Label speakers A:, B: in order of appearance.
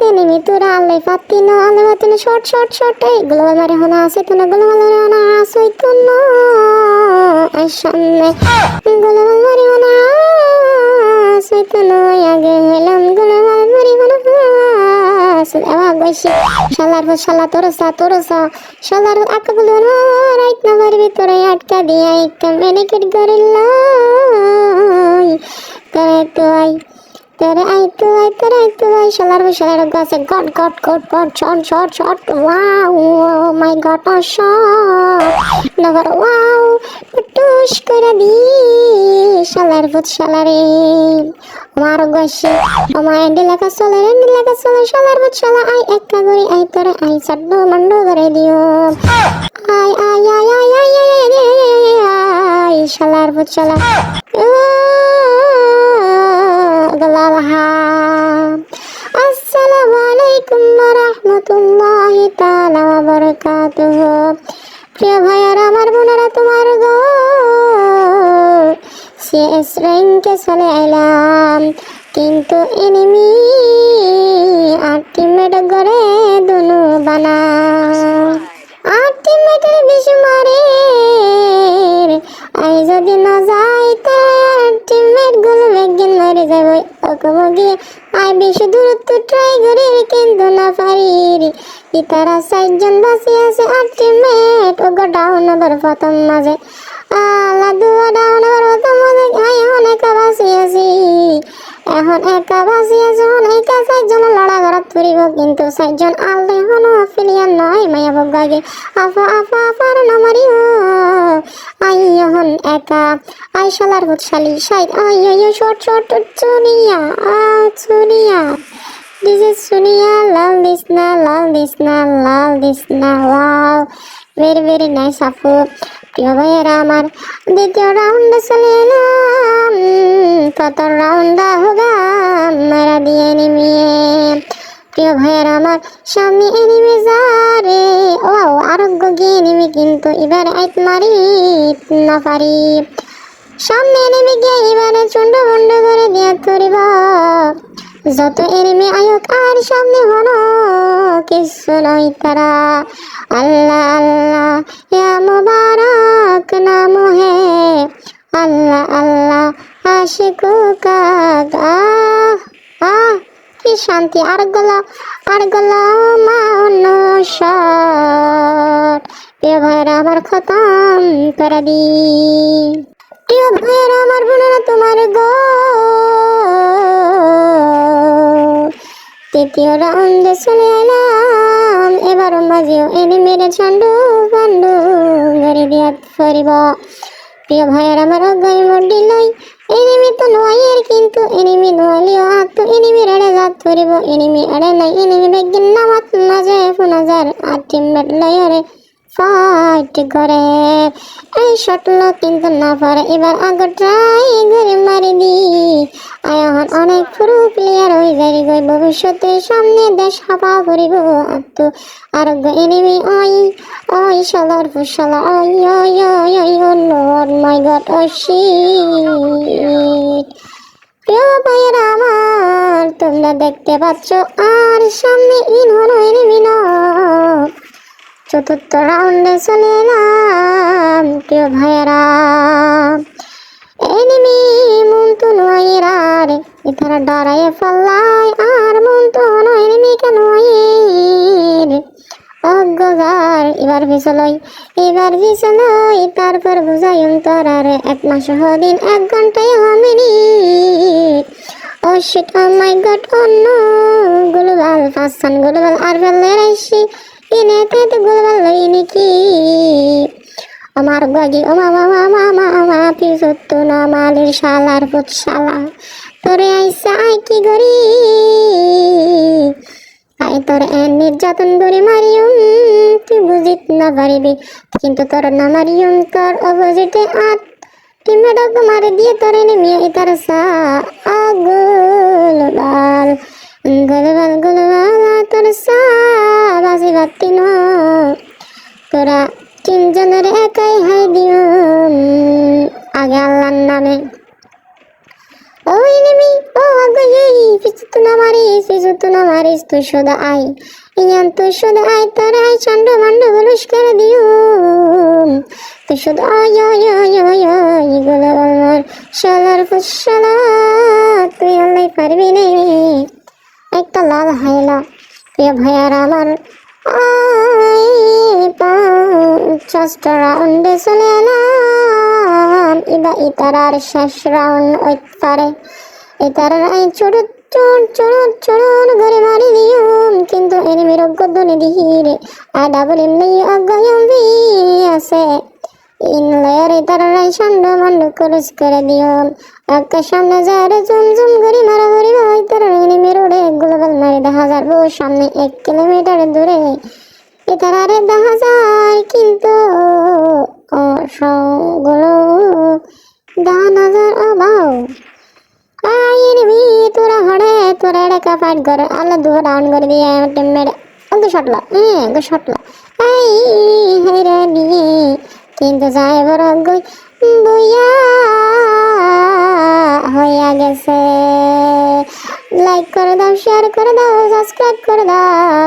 A: পাতিনি মিতুরা আল্লে পাতিন আল্লে পাতিন শর্ট শর্ট শর্ট, এই গ্লোবাল মারে হনা আসে তুন গ্লোবাল মারে হনা আসই তুন সামনে গ্লোবাল মারে হনা আসই তুন আগে হেলাম গ্লোবাল মারে হনা আস এবা গইছে শালার শালা তোরসা তোরসা শালার আকা বলে রাইট না পারবি তোরে আটকা দিয়া এক মেডিকেট গরিল্লা করে তো আই তোরা আই তো আই তোরা আই শালার শালার গাছে goat goat goat goat shot shot shot wow my god O shot নগর ওয়াও টুস করে দি শালার ভূত শালারে আমার গসে আমার এন্ডি লেখা চলে এন্ডি লেখা চলে শালার ভূত শালা আই একা করে আই তোরে আই সাড্ডো মন্ডো করে দিও আই আই আই আই আই আই আই শালার ভূত শালা গলালহা আসসালামু আলাইকুম ওয়া রাহমাতুল্লাহি তাআলা ওয়া বারাকাতুহু। প্রিয় ভাইয়ারা আমার বোনেরা তোমার গো সিএস র্যাঙ্কে চলে এলাম। কিন্তু এনিমি আর টিমমেট গড়ে দুনু বানা। আর টিমমেটের বেশি মারে। যদি না যাই তার টিমমেটগুলো বেগিন মরে যাব। ওকমো গিয়ে আই বেশি দূরত্ব ট্রাই করি কিন্তু না পারি ইতারা চারজন বাঁচি আছে আর টিমমেট ওগো ডাউন আবার প্রথম মাঝে। আলা দুয়া ডাউন আবার প্রথম মাঝে। আই এখন একা বাঁচি আছি। এখন একা বাঁচি আছি একা চারজন লড়া ঘরত কিন্তু চারজন আলদে এখন ফিলিয়ান নয় মায়া বগাগে আফা আফা আফার নামারিও আই এখন একা। আই শালার হুৎশালি সাইদ শর্ট শর্ট চুনিয়া আ চুনিয়া। This is Sunia. Love this now, love this now, love this now. Wow. Very nice আপু। প্রিয় ভাইয়েরা আমার। দ্বিতীয় রাউন্ডে চলে এলাম। কত রাউন্ডা ভাইয়েরা আমার সামনে এনিমি যারে ও আরোগ্য গিয়ে এনিমি কিন্তু এবার আইত মারি না পারি সামনে এনিমি গিয়ে এবারে চুন্ড বন্ড করে দিয়ে ধরিব যত এনিমি আয়ক আর সামনে হনো কিছু নয় তারা। আল্লাহ আল্লাহ, ইয়া মুবারক নাম হে। আল্লাহ আল্লাহ, আশিকু কাগা আহ। কি শান্তি? আর গলা আর গলা মা অন্য শট প্রিয় ভাইরা আমার খতম করে দি প্রিয় ভাইরা আমার বোনেরা, তোমার গো তৃতীয় রাউন্ডে চলে এলাম এবার মাঝেও এনে মেরে চান্ডু পান্ডু গড়ি দিয়া ফরিব প্রিয় ভাইয়ের আমার অজ্ঞানী মড্ডি লই এনিমি তো নয়ের কিন্তু এনিমি নয়ালিও হাত তো এনিমি রেড়ে জাত ফরিব এনিমি এড়ে নাই এনিমি বেগিন নামাত না যায় ফোনাজার আর টিমমেট লয়ারে ফাইট করে। এই শটলো কিন্তু না পারে। এবার আগে ট্রাই ঘুরে মারি দি। আয় এখন অনেক পুরো প্লেয়ার হয়ে যাই গই ভবিষ্যতে সামনে দেশ হাপা করিব। আত্ম আরোগ্য এনিমি ওই ওই শালার ফুসালা ওই ওই ওই ওই, oh lord my god oh shit প্রিয় ভাইয়েরা আমার, তোমরা দেখতে পাচ্ছ, আর সামনে ইন হলো এনিমি না চতুর্থ রাউন্ডে চলে এলাম প্রিয় ভাইয়েরা। এনিমি মন তো নয়েরা রে ইতারা ডরাইয়ে ফেলায়, আর মন তো নয় এনিমি কেন রে অজ্ঞার এবার ভিসলই এবার ভিসলই তারপর বুঝাই অন্তর আর এক মাস দিন এক ঘন্টায় minute oh shit oh my god no global পাঁচখান আর বেলে রাইছি ইনেতে তো গ্লোবাল লই নাকি আমার গাগি, ও মামা মামা তোরে আইসা আই কি করি? আই তোর এন নির্যাতন করে মারিয়ম, তুই বুঝিত না পারিবি, কিন্তু তোর না মারিয়ম, তোর অপোজিটে আত টিমেডক মারি দিয়ে তোর নেমিয়ে ইতার সা আগুলবাল আগে নামে, ও enemy ও আগে এই না মারিস না মারিস শুধু আই ইয়ান, তুই শুধু আই তোর আই চন্ড মান্ড করে দিও? তুই শুধু আয় আয় আয় আমার শালার তুই আল্লাহ পারবি না। একটা লাল হাইলা প্রিয় ভাইয়ার, আমার রাউন্ডে চলে এলাম এবার ইতারার শেষ রাউন্ড পারে ইতারার আই ঘরে মারি কিন্তু এনিমির অজ্ঞনি দিহিরে আর ডাবল অজ্ঞয়ম আছে ইনলেয়ার ইতারার আই সান্ড মান্ড করস করে সামনে যায় জুম জুম করে মারামারি ভাই তার এনিমির ওড়ে গ্লোবাল মারি দেখা যার বউ সামনে এক কিলোমিটার দূরে। ইতারারে দেখা যায় কিন্তু গুলো দান হাজার অভাব আইনি তোরা হড়ে তোরা এড়ে ফাইট করে আল্লাহ দু ডাউন করে দিয়ে টিমমেট ওকে শটলা হ্যাঁ ওকে শটলা এই হেরে নিয়ে কিন্তু যাই বড় গই হইয়া গেছে। লাইক করে দাও শেয়ার করে দাও সাবস্ক্রাইব করে দাও।